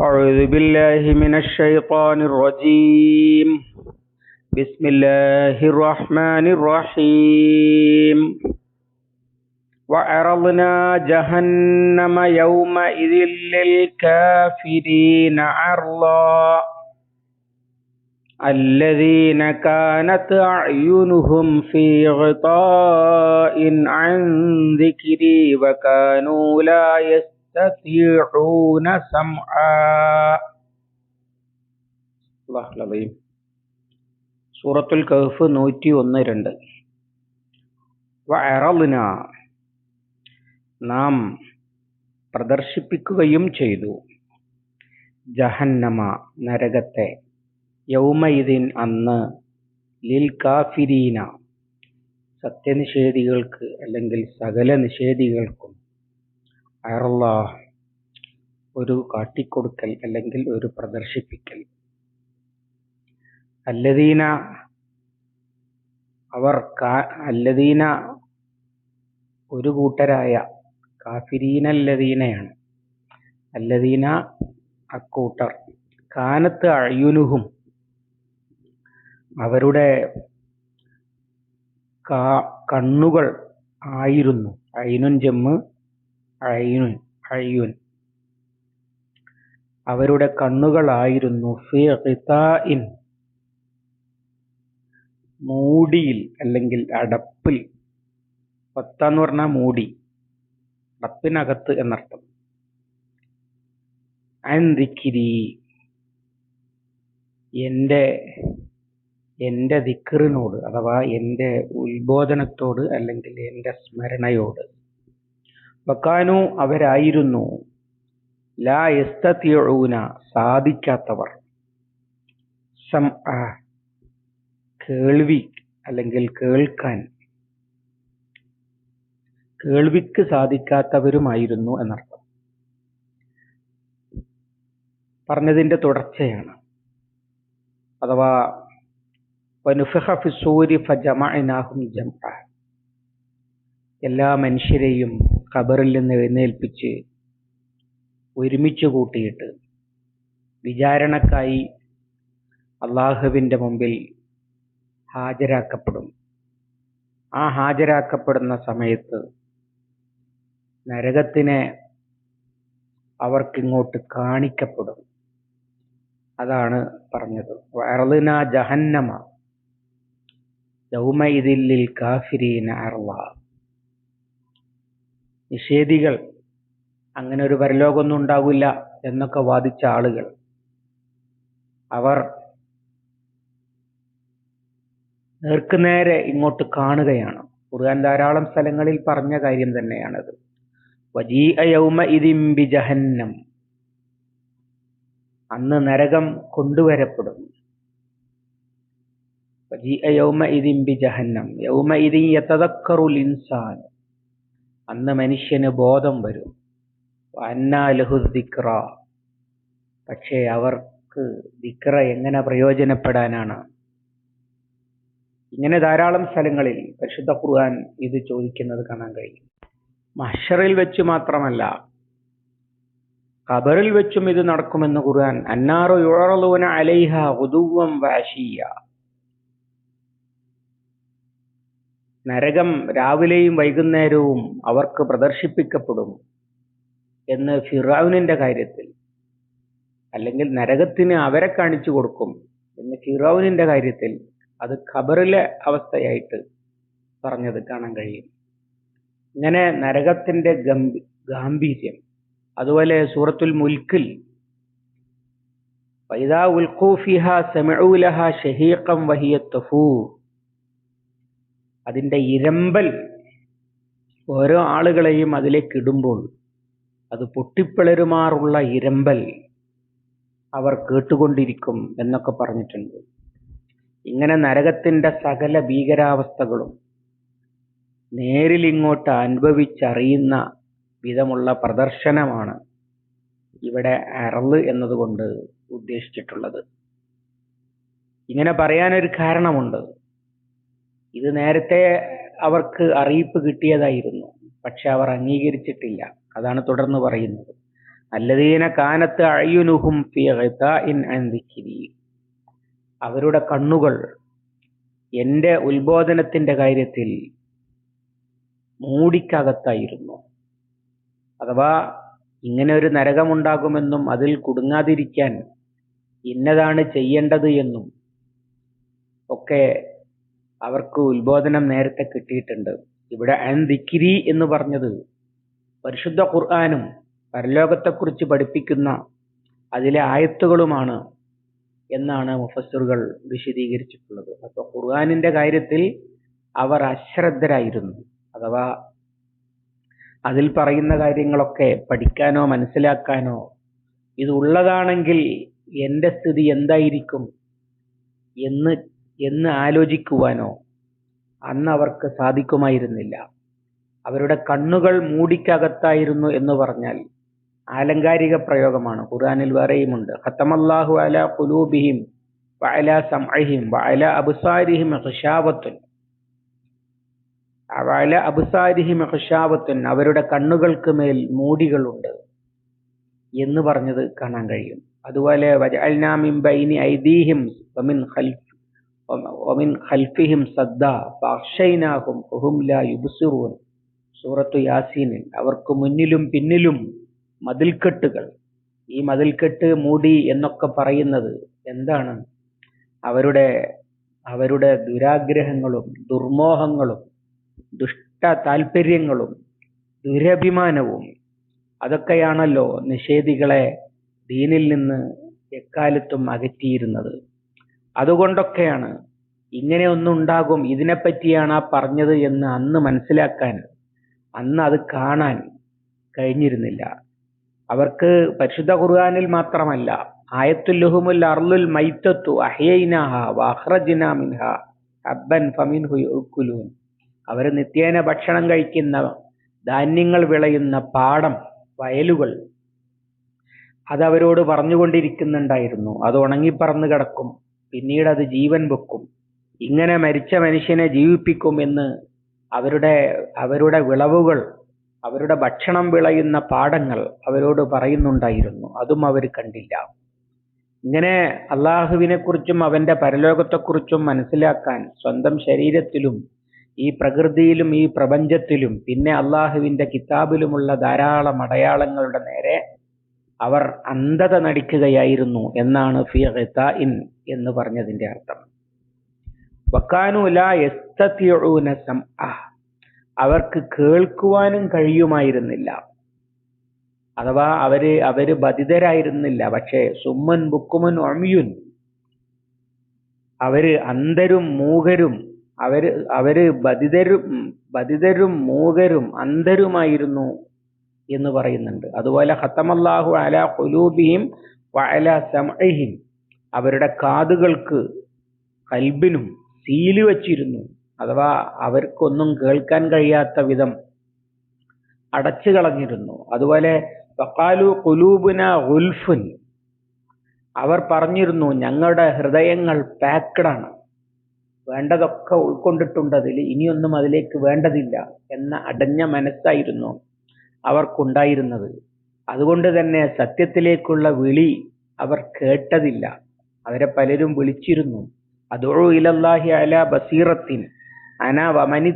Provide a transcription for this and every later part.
أعوذ بالله من الشيطان الرجيم. بسم الله الرحمن الرحيم. وعرضنا جهنم يومئذ للكافرين عرضا. الذين كانت أعينهم في غطاء عن ذكري وكانوا لا يستطيعون سمعا الله العظيم സൂറത്തുൽ കഹ്ഫ് നൂറ്റി ഒന്ന് രണ്ട് വഅറളിന നാം പ്രദർശിപ്പിക്കുകയും ചെയ്തു ജഹന്നമ നരകത്തെ യൗമയിദിൻ അന്ന് ലിൽ കാഫിരീന സത്യനിഷേധികൾക്ക് അല്ലെങ്കിൽ സകല നിഷേധികൾക്കും അയറുള്ള ഒരു കാട്ടിക്കൊടുക്കൽ അല്ലെങ്കിൽ ഒരു പ്രദർശിപ്പിക്കൽ. അല്ലദീന അവർ അല്ലദീന ഒരു കൂട്ടരായ കാഫിരീനല്ലദീനയാണ്. അല്ലദീന അക്കൂട്ടർ. കാനത്ത് അഴയുനുഹും അവരുടെ കണ്ണുകൾ ആയിരുന്നു. അയിനുൻ ജമ്മ് അയ്യുൻ അയ്യുൻ. അവരുടെ കണ്ണുകളായിരുന്നു ഫി ഖിതാഇൻ. മൂടിയിൽ അല്ലെങ്കിൽ അടപ്പിൽ. പത്ത എന്ന് പറഞ്ഞാൽ മൂടി. അടപ്പിനകത്ത് എന്നർത്ഥം. അന്തിക്കിരി എന്റെ എന്റെ ദിക്കറിനോട് അഥവാ എന്റെ ഉത്ബോധനത്തോട് അല്ലെങ്കിൽ എന്റെ സ്മരണയോട് വക്കാനു അവരായിരുന്നു. ലാ എസ്തൂന സാധിക്കാത്തവർ. സം കേൾവി അല്ലെങ്കിൽ കേൾക്കാൻ. കേൾവിക്ക് സാധിക്കാത്തവരുമായിരുന്നു എന്നർത്ഥം. പറഞ്ഞതിന്റെ തുടർച്ചയാണ്. അഥവാ എല്ലാ മനുഷ്യരെയും ഖബറിൽ നിന്ന് എഴുന്നേൽപ്പിച്ച് ഒരുമിച്ച് കൂട്ടിയിട്ട് വിചാരണക്കായി അള്ളാഹുവിന്റെ മുമ്പിൽ ഹാജരാക്കപ്പെടും. ആ ഹാജരാക്കപ്പെടുന്ന സമയത്ത് നരകത്തിനെ അവർക്കിങ്ങോട്ട് കാണിക്കപ്പെടും. അതാണ് പറഞ്ഞത്. അർളിന ജഹന്നമ യൗമൈദില്ലിൽ കാഫിരീന അർള. നിഷേധികൾ. അങ്ങനെ ഒരു പരലോകമൊന്നും ഉണ്ടാകില്ല എന്നൊക്കെ വാദിച്ച ആളുകൾ. അവർ നേർക്കുനേരെ ഇങ്ങോട്ട് കാണുകയാണ്. ഖുർആൻ ധാരാളം സ്ഥലങ്ങളിൽ പറഞ്ഞ കാര്യം തന്നെയാണത്. ജഹന്നം അന്ന് നരകം കൊണ്ടുവരപ്പെടും. ജഹന്നം ഇൻസാൻ. അന്ന് മനുഷ്യന് ബോധം വരും. അന്നാ ലഹു ദിക്റ. പക്ഷേ അവർക്ക് ദിക്ര എങ്ങനെ പ്രയോജനപ്പെടാനാണ്? ഇങ്ങനെ ധാരാളം സ്ഥലങ്ങളിൽ പരിശുദ്ധ ഖുർആൻ ഇത് ചോദിക്കുന്നത് കാണാൻ കഴിയും. മഷറിൽ വെച്ച് മാത്രമല്ല ഖബറിൽ വെച്ചും ഇത് നടക്കുമെന്ന് ഖുർആൻ അന്നാറു യുഴറലൂന അലൈഹ ഉദുവം വാശിയ നരകം രാവിലെയും വൈകുന്നേരവും അവർക്ക് പ്രദർശിപ്പിക്കപ്പെടും എന്ന് ഫിറാവുനിന്റെ കാര്യത്തിൽ. അല്ലെങ്കിൽ നരകത്തിന് അവരെ കാണിച്ചു കൊടുക്കും എന്ന് ഫിറാവുനിന്റെ കാര്യത്തിൽ അത് ഖബറിലെ അവസ്ഥയായിട്ട് പറഞ്ഞത് കാണാൻ കഴിയും. ഇങ്ങനെ നരകത്തിന്റെ ഗംഭീ ഗാംഭീര്യം അതുപോലെ സൂറത്തുൽ മുൽക്കിൽ വൈദാ ഉൽഖൂഫിഹ സമൂലഹ ഷഹീഖം വഹിയ തഫൂർ അതിന്റെ ഇരമ്പൽ ഓരോ ആളുകളെയും അതിലേക്ക് ഇടുമ്പോൾ അത് പൊട്ടിപ്പിളരുമാറുള്ള ഇരമ്പൽ അവർ കേട്ടുകൊണ്ടിരിക്കും എന്നൊക്കെ പറഞ്ഞിട്ടുണ്ട്. ഇങ്ങനെ നരകത്തിന്റെ സകല ഭീകരാവസ്ഥകളും നേരിൽ ഇങ്ങോട്ട് അനുഭവിച്ചറിയുന്ന വിധമുള്ള പ്രദർശനമാണ് ഇവിടെ അറൾ എന്നതുകൊണ്ട് ഉദ്ദേശിച്ചിട്ടുള്ളത്. ഇങ്ങനെ പറയാനൊരു കാരണമുണ്ട്. ഇത് നേരത്തെ അവർക്ക് അറിയിപ്പ് കിട്ടിയതായിരുന്നു പക്ഷെ അവർ അംഗീകരിച്ചിട്ടില്ല. അതാണ് തുടർന്ന് പറയുന്നത്. അല്ലദീന കാനത്ത് അയ്യുനുഹും അവരുടെ കണ്ണുകൾ എന്റെ ഉത്ബോധനത്തിന്റെ കാര്യത്തിൽ മൂടിക്കകത്തായിരുന്നു. അഥവാ ഇങ്ങനെ ഒരു നരകമുണ്ടാകുമെന്നും അതിൽ കുടുങ്ങാതിരിക്കാൻ ഇന്നതാണ് ചെയ്യേണ്ടത് എന്നും ഒക്കെ അവർക്ക് ഉത്ബോധനം നേരത്തെ കിട്ടിയിട്ടുണ്ട്. ഇവിടെ അൻ ദിക്രി എന്ന് പറഞ്ഞത് പരിശുദ്ധ ഖുർആാനും പരലോകത്തെക്കുറിച്ച് പഠിപ്പിക്കുന്ന അതിലെ ആയത്തുകളുമാണ് എന്നാണ് മുഫസ്സറുകൾ വിശദീകരിച്ചിട്ടുള്ളത്. അപ്പൊ ഖുർആാനിന്റെ കാര്യത്തിൽ അവർ അശ്രദ്ധരായിരുന്നു. അഥവാ അതിൽ പറയുന്ന കാര്യങ്ങളൊക്കെ പഠിക്കാനോ മനസ്സിലാക്കാനോ ഇത് ഉള്ളതാണെങ്കിൽ എന്റെ സ്ഥിതി എന്തായിരിക്കും എന്ന് എന്ന് ആലോചിക്കുവാനോ അന്ന് അവർക്ക് സാധിക്കുമായിരുന്നില്ല. അവരുടെ കണ്ണുകൾ മൂടിക്കകത്തായിരുന്നു എന്ന് പറഞ്ഞാൽ ആലങ്കാരിക പ്രയോഗമാണ്. ഖുർആനിൽ വേറെയുമുണ്ട്. ഖത്തമല്ലാഹു അല ഖുലൂബിഹിം വല സംഅഹിം വല അബ്സാരിഹിം ഖിശാവത്തുൻ വഅല അബ്സാരിഹിം ഖിശാവത്തുൻ അവരുടെ കണ്ണുകൾക്ക് മേൽ മൂടികളുണ്ട് എന്ന് പറഞ്ഞത് കാണാൻ കഴിയും. അതുപോലെ വജഅൽനാ മിൻ ബൈനി ഐദീഹിം വമിൻ ഖൽഫ്. വമിൻ ഖൽഫിഹിം സദ്ദ ലാ സൂറത്തു യാസീനിൽ അവർക്ക് മുന്നിലും പിന്നിലും മതിൽക്കെട്ടുകൾ. ഈ മതിൽക്കെട്ട് മൂടി എന്നൊക്കെ പറയുന്നത് എന്താണ്? അവരുടെ അവരുടെ ദുരാഗ്രഹങ്ങളും ദുർമോഹങ്ങളും ദുഷ്ട താല്പര്യങ്ങളും ദുരഭിമാനവും അതൊക്കെയാണല്ലോ നിഷേധികളെ ദീനിൽ നിന്ന് എക്കാലത്തും അകറ്റിയിരുന്നത്. അതുകൊണ്ടൊക്കെയാണ് ഇങ്ങനെ ഒന്നുണ്ടാകും ഇതിനെപ്പറ്റിയാണ് ആ പറഞ്ഞത് എന്ന് അന്ന് മനസ്സിലാക്കാൻ അന്ന് അത് കാണാൻ കഴിഞ്ഞിരുന്നില്ല. അവർക്ക് പരിശുദ്ധ ഖുർആനിൽ മാത്രമല്ല ആയത്തുൽ ലുഹുമുൽ അർലുൽ മൈത്തത്തു അഹ്യൈനാഹ അവർ നിത്യേന ഭക്ഷണം കഴിക്കുന്ന ധാന്യങ്ങൾ വിളയുന്ന പാടം വയലുകൾ അതവരോട് പറഞ്ഞുകൊണ്ടിരിക്കുന്നുണ്ടായിരുന്നു. അത് ഉണങ്ങിപ്പറന്ന് കിടക്കും. പിന്നീട് അത് ജീവൻ വെക്കും. ഇങ്ങനെ മരിച്ച മനുഷ്യനെ ജീവിപ്പിക്കും എന്ന് അവരുടെ അവരുടെ വിളവുകൾ അവരുടെ ഭക്ഷണം വിളയുന്ന പാടങ്ങൾ അവരോട് പറയുന്നുണ്ടായിരുന്നു. അതും അവർ കണ്ടില്ല. ഇങ്ങനെ അള്ളാഹുവിനെ കുറിച്ചും അവന്റെ പരലോകത്തെക്കുറിച്ചും മനസ്സിലാക്കാൻ സ്വന്തം ശരീരത്തിലും ഈ പ്രകൃതിയിലും ഈ പ്രപഞ്ചത്തിലും പിന്നെ അള്ളാഹുവിന്റെ കിതാബിലുമുള്ള ധാരാളം അടയാളങ്ങളുടെ നേരെ അവർ അന്ധത നടിക്കുകയായിരുന്നു എന്നാണ് ഫി ഇൻ എന്ന് പറഞ്ഞതിന്റെ അർത്ഥം. അവർക്ക് കേൾക്കുവാനും കഴിയുമായിരുന്നില്ല. അഥവാ അവർ അവർ ബധിതരായിരുന്നില്ല. പക്ഷേ സുമ്മൻ ബുക്കുമൻ ഒമിയുൻ അവർ അന്ധരും മൂകരും അവർ അവർ ബധിതരും ബധിതരും മൂകരും അന്ധരുമായിരുന്നു എന്ന് പറയുന്നുണ്ട്. അതുപോലെ ഹത്തമല്ലാഹു അല കുലൂബിയും വഅല സമഹിം അവരുടെ കാതുകൾക്ക് കൽബിനും സീൽ വച്ചിരുന്നു. അഥവാ അവർക്കൊന്നും കേൾക്കാൻ കഴിയാത്ത വിധം അടച്ചു കളഞ്ഞിരുന്നു. അതുപോലെ വഖാലു കുലൂബുന ഉൽഫുൻ അവർ പറഞ്ഞിരുന്നു ഞങ്ങളുടെ ഹൃദയങ്ങൾ പാക്കഡാണ് വേണ്ടതൊക്കെ ഉൾക്കൊണ്ടിട്ടുണ്ട്. അതിൽ ഇനിയൊന്നും അതിലേക്ക് വേണ്ടതില്ല എന്ന അടഞ്ഞ മനസ്സായിരുന്നു. അവർക്കുണ്ടായിരുന്നത്. അതുകൊണ്ട് തന്നെ സത്യത്തിലേക്കുള്ള വിളി അവർ കേട്ടതില്ല. അവരെ പലരും വിളിച്ചിരുന്നു. അന നബി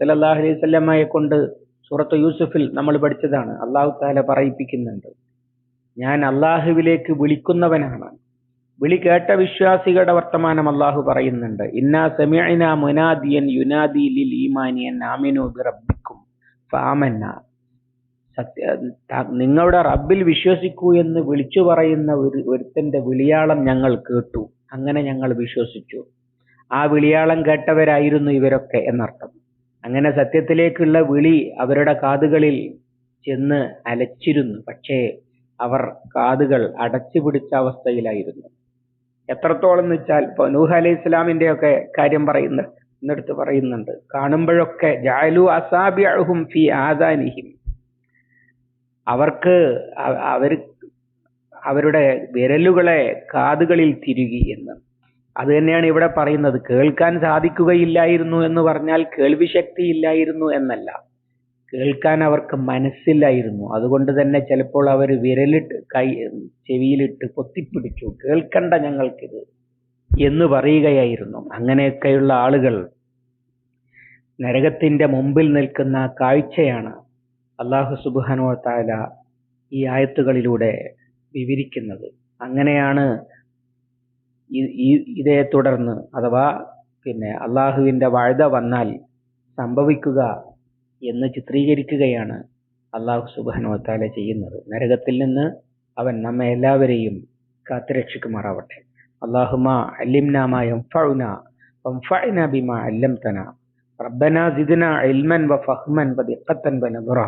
സല്ലല്ലാഹു അലൈഹി വസല്ലമയെ കൊണ്ട് സൂറത്ത് യൂസുഫിൽ നമ്മൾ പഠിച്ചതാണ്. അള്ളാഹു താല പറയിപ്പിക്കുന്നുണ്ട്. ഞാൻ അള്ളാഹുവിലേക്ക് വിളിക്കുന്നവനാണ്. വിളി കേട്ട വിശ്വാസികളുടെ വർത്തമാനം അള്ളാഹു പറയുന്നുണ്ട്. ഇന്നാ സെമിഅന മുനാദിയൻ യുനാദി ലിൽ ആമിനു ബിറബ്ബിക്കും ഫാമന്ന. സത്യ നിങ്ങളുടെ റബ്ബിൽ വിശ്വസിക്കൂ എന്ന് വിളിച്ചു പറയുന്ന ഒരു ഒരുത്തന്റെ വിളിയാളം ഞങ്ങൾ കേട്ടു. അങ്ങനെ ഞങ്ങൾ വിശ്വസിച്ചു. ആ വിളിയാളം കേട്ടവരായിരുന്നു ഇവരൊക്കെ എന്നർത്ഥം. അങ്ങനെ സത്യത്തിലേക്കുള്ള വിളി അവരുടെ കാതുകളിൽ ചെന്ന് അലച്ചിരുന്നു. പക്ഷേ അവർ കാതുകൾ അടച്ചു പിടിച്ച അവസ്ഥയിലായിരുന്നു. എത്രത്തോളം എന്ന് വെച്ചാൽ ഇപ്പൊ നൂഹ് അലൈഹി ഇസ്ലാമിന്റെ ഒക്കെ കാര്യം പറയുന്ന എന്നെടുത്ത് പറയുന്നുണ്ട്. കാണുമ്പോഴൊക്കെ ജാലു അസാബിഅഹും ഫി ആദാനിഹിം. അവർക്ക് അവ- അവർ അവരുടെ വിരലുകളെ കാതുകളിൽ തിരുകി എന്ന്. അത് തന്നെയാണ് ഇവിടെ പറയുന്നത്. കേൾക്കാൻ സാധിക്കുകയില്ലായിരുന്നു എന്ന് പറഞ്ഞാൽ കേൾവി ശക്തി ഇല്ലായിരുന്നു എന്നല്ല. കേൾക്കാൻ അവർക്ക് മനസ്സില്ലായിരുന്നു. അതുകൊണ്ട് തന്നെ ചിലപ്പോൾ അവർ വിരലിട്ട് കൈ ചെവിയിലിട്ട് പൊത്തിപ്പിടിച്ചു. കേൾക്കണ്ട ഞങ്ങൾക്കിത് എന്ന് പറയുകയായിരുന്നു. അങ്ങനെയൊക്കെയുള്ള ആളുകൾ നരകത്തിന്റെ മുമ്പിൽ നിൽക്കുന്ന കാഴ്ചയാണ് അള്ളാഹു സുബാനു താല ഈ ആയത്തുകളിലൂടെ വിവരിക്കുന്നത് അങ്ങനെയാണ് ഇതേ തുടർന്ന് അഥവാ പിന്നെ അള്ളാഹുവിന്റെ വാഴ്ത വന്നാൽ സംഭവിക്കുക എന്ന് ചിത്രീകരിക്കുകയാണ് അള്ളാഹു സുബാനു താല ചെയ്യുന്നത് നരകത്തിൽ നിന്ന് അവൻ നമ്മെ എല്ലാവരെയും കാത്തുരക്ഷിക്കുമാറാവട്ടെ അള്ളാഹുമ അല്ലിംനാമ യംഫഉന വംഫഅന ബിമാ അല്ലംതന ربنا زدنا علما وفهما ودقة ونظرا